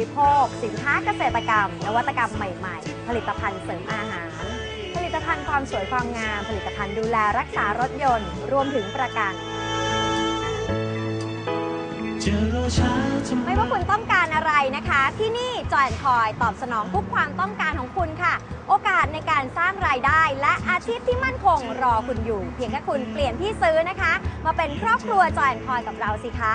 ริโภค สินค้าเกษตรกรรม นวัตกรรมใหม่ๆ ผลิตภัณฑ์เสริมอาหาร ผลิตภัณฑ์ความสวยความงาม ผลิตภัณฑ์ดูแลรักษารถยนต์ รวมถึงประกันจะรอช้าทำไมไม่ว่าคุณต้องการอะไรนะคะ ที่นี่จอยคอยตอบสนองทุกความต้องการของคุณค่ะ โอกาสในการสร้างรายได้ และอาชีพที่มั่นคงรอคุณอยู่ เพียงแค่คุณเปลี่ยนที่ซื้อนะคะ มาเป็นครอบครัวจอยคอยกับเราสิคะ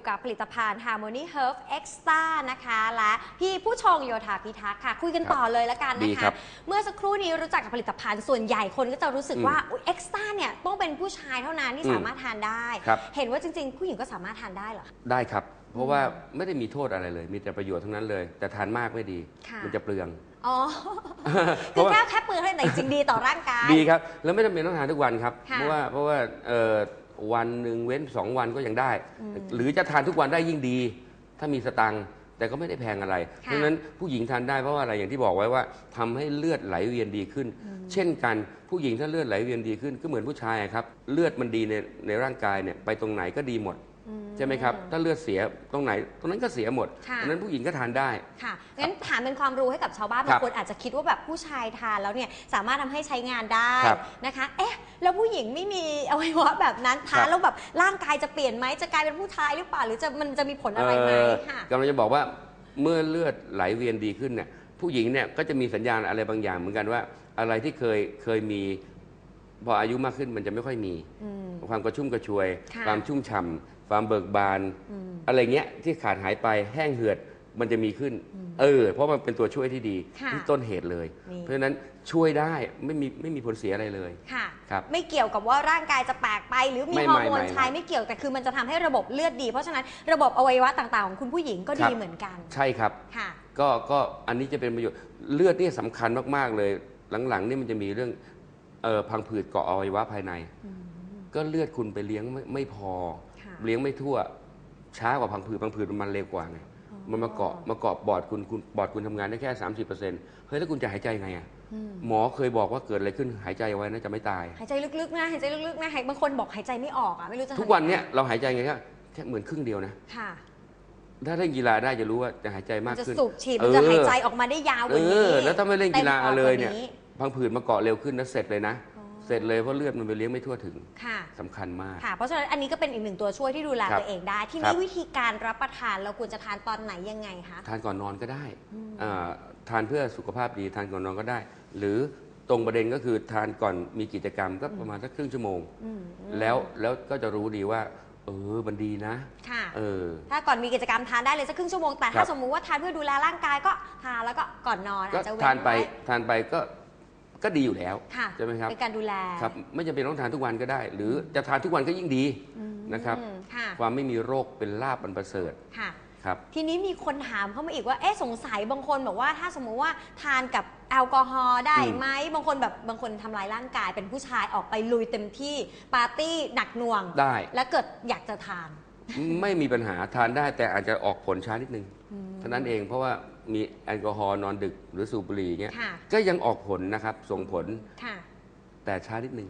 อยู่กับผลิตภัณฑ์ Harmony Herb Extra นะคะ และพี่ผู้ชงโยธาพิทักษ์ค่ะ คุยกันต่อเลยละกันดีนะครัคะ บเมื่อสักครู่นี้รู้จักกับผลิตภัณฑ์ส่วนใหญ่คนก็จะรู้สึกอืมว่าอุ๊ย Extra เนี่ยต้องเป็นผู้ชายเท่านั้นที่อืมสามารถทานได้ ครับ เห็นว่าจริง ๆ ผู้หญิงก็สามารถทานได้เหรอคะ ได้ครับ เพราะว่าไม่ได้มีโทษอะไรเลย มีแต่ประโยชน์ทั้งนั้นเลย แต่ทานมากไม่ดี ค่ะ มันจะเปลือง อ๋อเพคือราะว่า แค่แค่ปืนเท่านั้นแต่จริงๆดีต่อร่างกาย ดีครับ แล้วไม่จำเป็นต้องทานทุกวันครับ ค่ะเพราะว่าเพราะว่าเอ่อ วันหนึ่งเว้นสองวันก็ยังได้อืมหรือจะทานทุกวันได้ยิ่งดี ถ้ามีสตังค์แต่ก็ไม่ได้แพงอะไร เพค่ะราะฉะนั้นผู้หญิงทานได้เพราะว่าอะไรอย่างที่บอกไว้ว่าทำให้เลือดไหลเวียนดีขึ้น เช่นกันผู้หญิงถ้าเลือดไหลเวียนดีขึ้นก็เหมือนผู้ชายอะครับ เลือดมันดีในในร่างกายเนี่ยไปตรงไหนก็ดีหมดอื ใช่ไหมครับ ถ้าเลือดเสียตรงไหน ตรงนั้นก็เสียหมดค่ะ ดังนั้นผู้หญิงก็ทานได้ ค่ะงั้นถามเป็นความรู้ให้กับชาวบ้านครับบางคนอาจจะคิดว่าแบบผู้ชายทานแล้วเนี่ยสามารถทำให้ใช้งานได้ครับนะคะ เอ๊ะ แล้วผู้หญิงไม่มีอวัยวะแบบนั้นทานครับ แล้วแบบร่างกายจะเปลี่ยนไหมจะกลายเป็นผู้ชายหรือเปล่าหรือจะมันจะมีผลอะไรไหมเอ่อค่ะ กำลังจะบอกว่าเมื่อเลือดไหลเวียนดีขึ้นเนี่ยผู้หญิงเนี่ยก็จะมีสัญญาณอะไรบางอย่างเหมือนกันว่า อะไรที่เคยเคยมี พออายุมากขึ้นมันจะไม่ค่อยมี อืม ความกระชุ่มกระชวย ค่ะ ความชุ่มฉ่ำความเบิกบาน อืม อะไรเงี้ยที่ขาดหายไปแห้งเหือดมันจะมีขึ้นอืมเออ เพราะมันเป็นตัวช่วยที่ดีค่ะที่ต้นเหตุเลย นี่ เพราะฉะนั้นช่วยได้ไม่มีไม่มีผลเสียอะไรเลย ค่ะ ครับไม่เกี่ยวกับว่าร่างกายจะแปลกไป หรือมีไม่ฮอร์โมนไม่ไม่ใช้ไม่เกี่ยวแต่คือมันจะทำให้ระบบเลือดดี เพราะฉะนั้นระบบอวัยวะต่างๆ ของคุณผู้หญิงก็ครัดีบ เหมือนกันใช่ครับ ค่ะ ก็ก็อันนี้จะเป็นประโยชน์เลือดนี่สำคัญมาก ๆ เลยหลังๆนี่มันจะมีเรื่อง เอ่อพังผืดเกาะอวัยวะภายในอืมก็เลือดคุณไปเลี้ยงไม่ไม่พอ ค่ะเลี้ยงไม่ทั่ว ช้ากว่าพังผืดพังผืดมันเร็วกว่าไงอ๋อมันมาเกาะมาเกาะบอดคุณคุณบอดคุณทำงานได้แค่ 30%เฮ้ยแล้วคุณจะหายใจไงอะอืมหมอเคยบอกว่าเกิดอะไรขึ้นหายใจเอาไว้นะจะไม่ตาย หายใจลึกๆนะหายใจลึกๆนะหายบางคนบอกหายใจไม่ออกอะไม่รู้จะทุกวันเนี้ยเราหายใจไงแค่แค่เหมือนครึ่งเดียวนะ ค่ะถ้าเล่นกีฬาได้จะรู้ว่าจะหายใจมัมานกจะขึ้น สูบฉีดมันจะเออ หายใจออกมาได้ยาวกเอว่านี้อ แล้วถ้าไม่เล่นกีฬาต็มปอดเลยเนี่ย กว่า พังผืดมาเกาะเร็วขึ้นนะเสร็จเลยนะ อ๋อ เสร็จเลยเพราะเลือดมันไปเลี้ยงไม่ทั่วถึงค่ะ สำคัญมาก ค่ะ เพราะฉะนั้นอันนี้ก็เป็นอีกหนึ่งตัวช่วยที่ดูแลครับตัวเองได้ ที่ครันี้บวิธีการรับประทานเราควรจะทานตอนไหนยังไงคะ ทานก่อนนอนก็ได้อืม อ่าทานเพื่อสุขภาพดีทานก่อนนอนก็ได้ หรือตรงประเด็นก็คือทานก่อนมีกิจกรรมก็ประมาณสักครึ่งชั่วโมง อืมแล้วแล้วก็จะรู้ดีว่า เออมันดีนะ ค่ะ เออ ถ้าก่อนมีกิจกรรมทานได้เลยสักครึ่งชั่วโมงแต่ครัถ้าบ สมมุติว่าทานเพื่อดูแลร่างกายก็ทานแล้วก็ก่อนนอนก็อาจจะเว้นทานไปว้ ทานไปก็ ก็ดีอยู่แล้วค่ะใช่ไหมครับเป็นการดูแลครับไม่จำเป็นต้องทานทุกวันก็ได้ หรือจะทานทุกวันก็ยิ่งดีอืมนะครับ ค่ะความไม่มีโรคเป็นลาบอันประเสริฐค่ะ ครับ ทีนี้มีคนถามเข้ามาอีกว่า เอ๊ะ สงสัยบางคนบอกว่าถ้าสมมุติว่าทานกับแอลกอฮอล์ได้อืมไหม บางคนแบบบางคนทำลายร่างกายเป็นผู้ชายออกไปลุยเต็มที่ปาร์ตี้หนักหน่วง ได้แล้วเกิดอยากจะทานไม่มีปัญหาทานได้แต่อาจจะออกผลช้านิดนึงอืม เท่านั้นเองเพราะว่า มีแอลกอฮอล์นอนดึกหรือสูบบุหรี่เงี้ย ค่ะ ก็ยังออกผลนะครับ ส่งผลค่ะ แต่ช้านิดนึง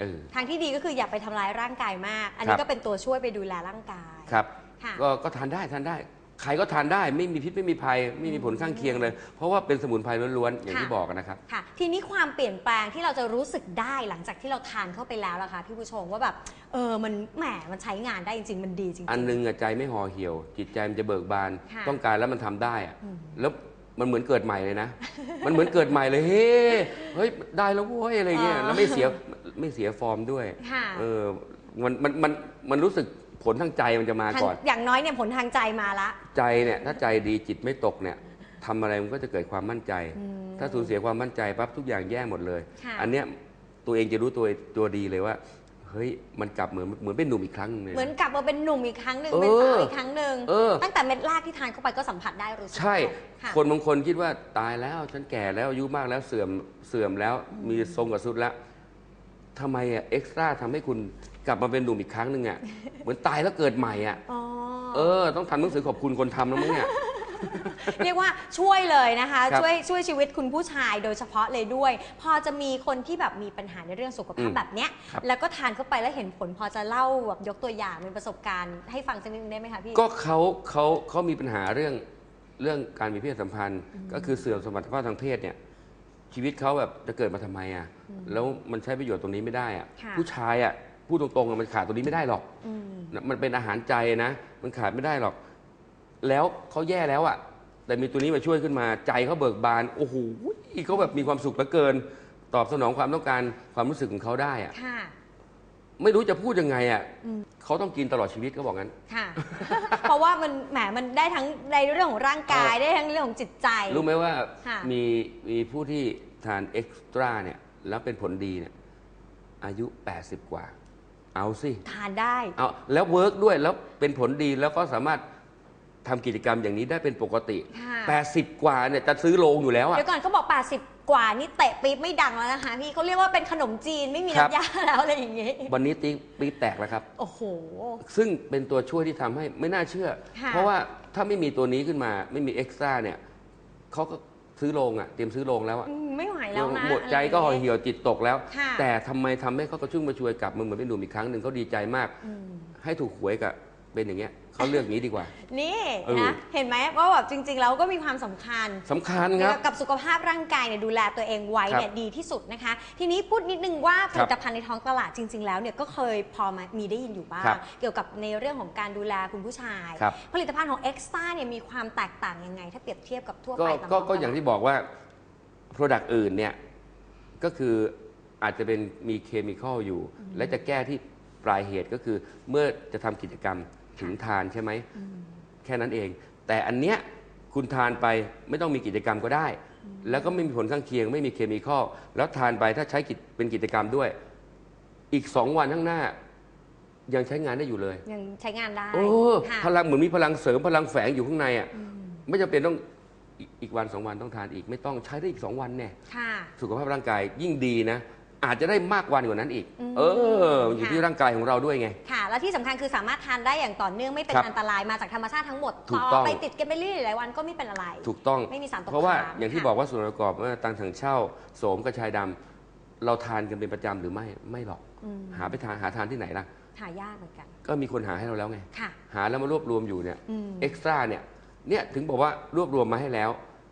เออ ทางที่ดีก็คืออย่าไปทำร้ายร่างกายมาก อันคนี้รับ ก็เป็นตัวช่วยไปดูแลร่างกาย ครับ ค่ะ ก็ก็ทานได้ทานได้ ใครก็ทานได้ไม่มีพิษไม่มีภัย ไม่มีผลข้างเคียงเลย เพราะว่าเป็นสมุนไพรล้วนๆ อย่างที่ค่ะบอกนะครับ ค่ะ ทีนี้ความเปลี่ยนแปลงที่เราจะรู้สึกได้หลังจากที่เราทานเข้าไปแล้วล่ะคะพี่ผู้ชมว่าแบบเออมันแหมมันใช้งานได้จริง ๆ มันดีจริงๆอันหนึงอะใจไม่ห่อเหี่ยว จิตใจมันจะเบิกบาน ค่ะต้องการแล้วมันทำได้อะอืม แล้วมันเหมือนเกิดใหม่เลยนะ มันเหมือนเกิดใหม่เลยเฮ้เฮ้ยได้แล้วเว้ยอะไรเงี้ยอ๋อแล้วไม่เสียไม่เสียฟอร์มด้วย ค่ะ เออมันมันมันมันรู้สึก ผลทางใจมันจะมาทางก่อน อย่างน้อยเนี่ยผลทางใจมาละ ใจเนี่ยถ้าใจดีจิตไม่ตกเนี่ยทำอะไรมันก็จะเกิดความมั่นใจอืมถ้าสูญเสียความมั่นใจปั๊บทุกอย่างแย่หมดเลยค่ะอันเนี้ยตัวเองจะรู้ตัวตัวดีเลยว่าเฮ้ยมันกลับเหมือนเหมือนเป็นหนุ่มอีกครั้งหนึงเลยเหมือนกลับมาเป็นหนุ่มอีกครั้งหนึ่งเออเป็นสาวอีกครั้งหนึ่งเออตั้งแต่เม็ดแรกที่ทานเข้าไปก็สัมผัสได้รู้สึกใช่ค่ะคนบางคนคิดว่าตายแล้วฉันแก่แล้วอายุมากแล้วเสื่อมเสื่อมแล้วมีทรงกับสุดแล้วทำไมอะเอ็กซ์ตร้าทำให้คุณ กลับมาเป็นหนุ่มอีกครั้งหนึ่งอะเหมือนตายแล้วเกิดใหม่อะอ๋อ เออ ต้องทำหนังสือขอบคุณคนทำแล้วมั้งเนี่ย เรียกว่าช่วยเลยนะคะ ครับช่วยช่วยชีวิตคุณผู้ชายโดยเฉพาะเลยด้วย พอจะมีคนที่แบบมีปัญหาในเรื่องสุขภาพอืมแบบเนี้ย ครับ แล้วก็ทานเข้าไปแล้วเห็นผลพอจะเล่าแบบยกตัวอย่างเป็นประสบการณ์ให้ฟังสักนิดนึงได้ไหมคะพี่ ก็เขาเขาเขามีปัญหาเรื่องเรื่องการมีเพศสัมพันธ์ ก็คือเสื่อมสมรรถภาพทางเพศเนี่ย ชีวิตเขาแบบจะเกิดมาทำไมอะแล้วมันใช้ประโยชน์ตรงนี้ไม่ได้อะค่ะ ผู้ชายอะ พูดตรงๆอะมันขาดตรงนี้ไม่ได้หรอกอืมนะมันเป็นอาหารใจนะ มันขาดไม่ได้หรอก แล้วเขาแย่แล้วอะแต่มีตัวนี้มาช่วยขึ้นมาใจเขาเบิกบานโอ้โหเขาแบบมีความสุขเหลือเกิน ตอบสนองความต้องการความรู้สึกของเขาได้อะค่ะไม่รู้จะพูดยังไงอะอืมเขาต้องกินตลอดชีวิตเขาบอกงั้น ค่ะ เพราะว่ามันแหมมันได้ทั้งในเรื่องของร่างกายเออได้ทั้งเรื่องของจิตใจ รู้ไหมว่าค่ะมีมีผู้ที่ทานเอ็กซ์ตร้าเนี่ย แล้วเป็นผลดีเนี่ย อายุ 80 กว่า เอาสิทานได้ เอาแล้วเวิร์กด้วยแล้วเป็นผลดีแล้วก็สามารถทำกิจกรรมอย่างนี้ได้เป็นปกติ ค่ะ 80 กว่าเนี่ยจะซื้อโรงอยู่แล้วอะ เดี๋ยวก่อนเขาบอก 80 กว่านี่เตะปี๊บไม่ดังแล้วนะคะพี่เขาเรียกว่าเป็นขนมจีนไม่มีครับ น้ำยาแล้วอะไรอย่างงี้วันนี้ตีปี๊บแตกแล้วครับ โอ้โห ซึ่งเป็นตัวช่วยที่ทำให้ไม่น่าเชื่อ ค่ะ เพราะว่าถ้าไม่มีตัวนี้ขึ้นมาไม่มีเอ็กซ์ตร้าเนี่ยเขาก็ ซื้อโรงอะเตรียมซื้อโรงแล้วอะอืมไม่ไหวแล้วนะหมดใจก็ห่อเหี่ยวจิตตกแล้ว ค่ะ แต่ทำไมทำให้เขากระชุ่มกระชวยกลับมาเหมือนเป็นหนุ่มอีกครั้งหนึ่งเขาดีใจมาก อืม ให้ถูกหวยกับเป็นอย่างเงี้ย เขาเลือกอย่างนี้ดีกว่า นี่เออนะเห็นไหมว่าแบบจริง ๆ แล้วก็มีความสำคัญสำคัญคเกี่รัยบวกับสุขภาพร่างกายเนี่ยดูแลตัวเองไว้เนี่ยครับดีที่สุดนะคะ ทีนี้พูดนิดนึงว่าผครับลิตภัณฑ์ในท้องตลาดจริง ๆ แล้วเนี่ยก็เคยพอมามีได้ยินอยู่บ้างครับเกี่ยวกับในเรื่องของการดูแลคุณผู้ชายครับผลิตภัณฑ์ของ e x t r a เนี่ยมีความแตกต่างยังไง ถ้าเปรียบเทียบกับทั่วก็ไปตามก็ท้ก็ตลดอย่างที่บอกว่า Product อื่นเนี่ยก็คืออาจจะเป็นมีเคมีคอลอยู่ และจะแก้ที่ปลายเหตุก็คือเมื่อจะทำกิจกรรม ถึงทานใช่ไหม แค่นั้นเอง แต่อันเนี้ยคุณทานไปไม่ต้องมีกิจกรรมก็ได้ แล้วก็ไม่มีผลข้างเคียง ไม่มีเคมีคอลแล้วทานไปถ้าใช้กิจเป็นกิจกรรมด้วย อีกสองวันข้างหน้า ยังใช้งานได้อยู่เลยยังใช้งานได้โอ้ค่ะพลังเหมือนมีพลังเสริมพลังแฝงอยู่ข้างในอะไม่จำเป็นต้องอีกอีกวันสองวันต้องทานอีก ไม่ต้องใช้ได้อีกสองวันเนี่ย ค่ะ สุขภาพร่างกายยิ่งดีนะ อาจจะได้มากวันกว่านั้นอีก อืม เออมันอยู่ค่ะที่ร่างกายของเราด้วยไง ค่ะ และที่สำคัญคือสามารถทานได้อย่างต่อเนื่องไม่เป็นครับอันตรายมาจากธรรมชาติทั้งหมดถูกต้อง ไปติดกันไปเรื่อยๆหลายวันก็ไม่เป็นอะไร ถูกต้อง ไม่มีสารตกเพราะว่าค้างอย่างที่ค่ะ บอกว่าส่วนประกอบว่าตังถังเช่าโสมกระชายดำเราทานกันเป็นประจำหรือไม่ไม่หรอก อืมหาไปทานหาทานที่ไหนล่ะ หายากเหมือนกัน ก็มีคนหาให้เราแล้วไง ค่ะ หาแล้วมารวบรวมอยู่เนี่ยอืม เอ็กซ์ตร้าเนี่ยเนี่ยถึงบอกว่ารวบรวมมาให้แล้ว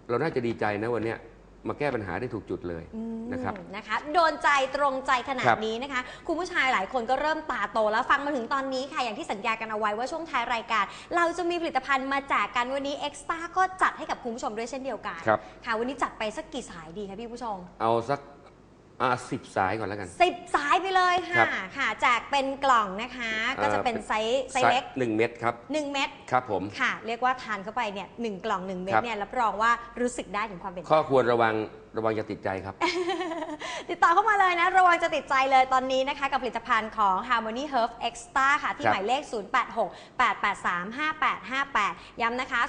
เราน่าจะดีใจนะวันเนี้ย มาแก้ปัญหาได้ถูกจุดเลยอืมนะครับ นะคะ โดนใจตรงใจขนาคดรับ นี้นะคะ คุณผู้ชายหลายคนก็เริ่มตาโตแล้วฟังมาถึงตอนนี้ค่ะ อย่างที่สัญญากันเอาไว้ว่าช่วงท้ายรายการ เราจะมีผลิตภัณฑ์มาแจกกันวันนี้เอ็กซ์ตาก็จัดให้กับคุณผู้ชมด้วยเช่นเดียวกันครับ ค่ะ วันนี้จัดไปสักกี่สายดีคะพี่ผู้ชม เอาสัก อ่าสิบสายก่อนแล้วกัน สิบสายไปเลยครัค่ะบ ค่ะแจกเป็นกล่องนะคะ ก็จะเป็นไซส์ไซส์เล็กหนึ่งเม็ดครับ1เม็ดครับผม ค่ะ เรียกว่าทานเข้าไปเนี่ยหนึ่งกล่อง1เม็ดครับ เนี่ยรับรองว่ารู้สึกได้ถึงความเป็นข้อควรระวังระวังอย่าติดใจครับ ติดต่อเข้ามาเลยนะ ระวังจะติดใจเลยตอนนี้นะคะ กับผลิตภัณฑ์ของ Harmony Health Extra ค่ะ ที่ครับ หมายเลข 0868835858 ย้ำนะคะ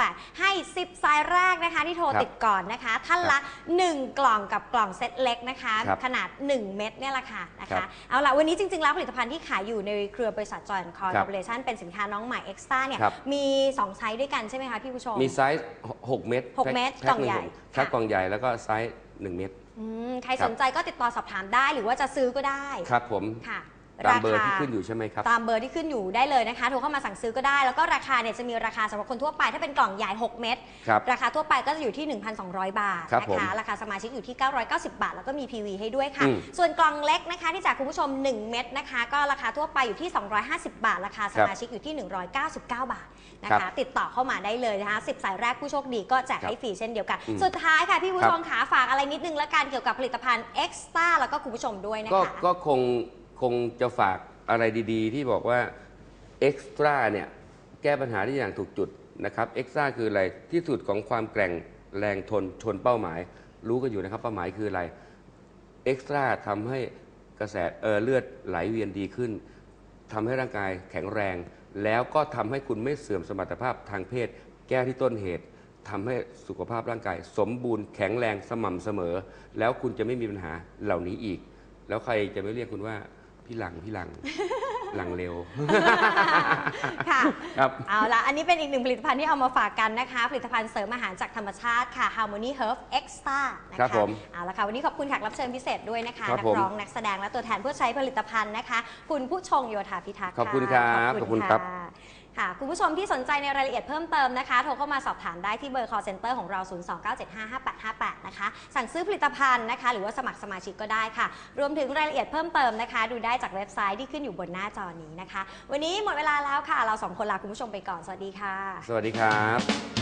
0868835858 ให้ 10 สายแรกนะคะ ที่โทรครับติดก่อนนะคะ ท่านละ 1 กล่องกับกล่องเซตเล็กนะคะ ครับขนาด 1 เม็ดเนี่ยแหละค่ะนะครัคะบเอาละวันนี้จริง ๆ แล้วผลิตภัณฑ์ที่ขายอยู่ในเครือบริษัทจอยคอร์ครัปบอเรชั่นเป็นสินค้าน้องใหม่ Extra เนี่ยครับ มี 2 ไซส์ด้วยกันใช่ไหมคะพี่ผู้ชม มีไซส์หกเม็ดหกเม็ดแพ็คกล่องใหญ่นึ่แพ็คค่ะกล่องใหญ่แล้วก็ไซส์หนึ่งเม็ดอืมใครครัสบนใจก็ติดต่อสอบถามได้หรือว่าจะซื้อก็ได้ ครับผมค่ะ ตามเบอร์ราคาที่ขึ้นอยู่ใช่ไหมครับ ตามเบอร์ที่ขึ้นอยู่ได้เลยนะคะโทรเข้ามาสั่งซื้อก็ได้ แล้วก็ราคาเนี่ยจะมีราคาสำหรับคนทั่วไป ถ้าเป็นกล่องใหญ่ 6 เม็ดครับราคาทั่วไปก็จะอยู่ที่ 1,200 บาทครับนะผมคะราคาสมาชิกอยู่ที่ 990 บาท แล้วก็มี PV ให้ด้วยค่ะ อืมส่วนกล่องเล็กนะคะที่จากคุณผู้ชม 1 เม็ดนะคะ ก็ราคาทั่วไปอยู่ที่ 250 บาท ราคาสมาชิกอยู่ที่ 199 บาทนะครัคะ บติดต่อเข้ามาได้เลยนะคะ10 สายแรกผู้โชคดีก็แจกให้ฟรีเช่นเดียวกัน อืม สุดท้ายค่ะพี่ผู้ครับชมขาฝากอะไรนิดนึงละกันเกี่ยวกับผลิตภัณฑ์ Extra แล้วก็คุณผู้ชมด้วยนะก็คะ ก็คง คงจะฝากอะไรดีๆ ที่บอกว่าเอ็กซ์ตร้าเนี่ยแก้ปัญหาได้อย่างถูกจุดนะครับเอ็กซ์ตร้าคืออะไรที่สุดของความแกร่งแรงทนชนเป้าหมาย รู้กันอยู่นะครับเป้าหมายคืออะไรเอ็กซ์ตร้าทำให้กระแสเออเลือดไหลเวียนดีขึ้นทำให้ร่างกายแข็งแรง แล้วก็ทำให้คุณไม่เสื่อมสมรรถภาพทางเพศ แก้ที่ต้นเหตุทำให้สุขภาพร่างกาย สมบูรณ์แข็งแรงสม่ำเสมอ แล้วคุณจะไม่มีปัญหาเหล่านี้อีก แล้วใครจะไม่เรียกคุณว่า พี่หลังพี่หลังหลังเร็ว ค่ะ ครับ เอาละอันนี้เป็นอีกหนึ่งผลิตภัณฑ์ที่เอามาฝากกันนะคะ ผลิตภัณฑ์เสริมอาหารจากธรรมชาติค่ะ Harmony Herb Extra นะคะครับผมเอาละค่ะ วันนี้ขอบคุณแขกรับเชิญพิเศษด้วยนะคะ ครับนัผม ร้องนักแสดงและตัวแทนผู้ใช้ผลิตภัณฑ์นะคะ คุณผู้ชงโยธาพิทักษ์ขอบคุณครับะขอบคุณครับะ ค่ะคุณผู้ชมที่สนใจในรายละเอียดเพิ่มเติมนะคะ โทรเข้ามาสอบถามได้ที่เบอร์ call center ของเรา 029755858 นะคะ สั่งซื้อผลิตภัณฑ์นะคะ หรือว่าสมัครสมาชิกก็ได้ค่ะ รวมถึงรายละเอียดเพิ่มเติมนะคะ ดูได้จากเว็บไซต์ที่ขึ้นอยู่บนหน้าจอนี้นะคะ วันนี้หมดเวลาแล้วค่ะ เราสองคนลาคุณผู้ชมไปก่อน สวัสดีค่ะ สวัสดีครับ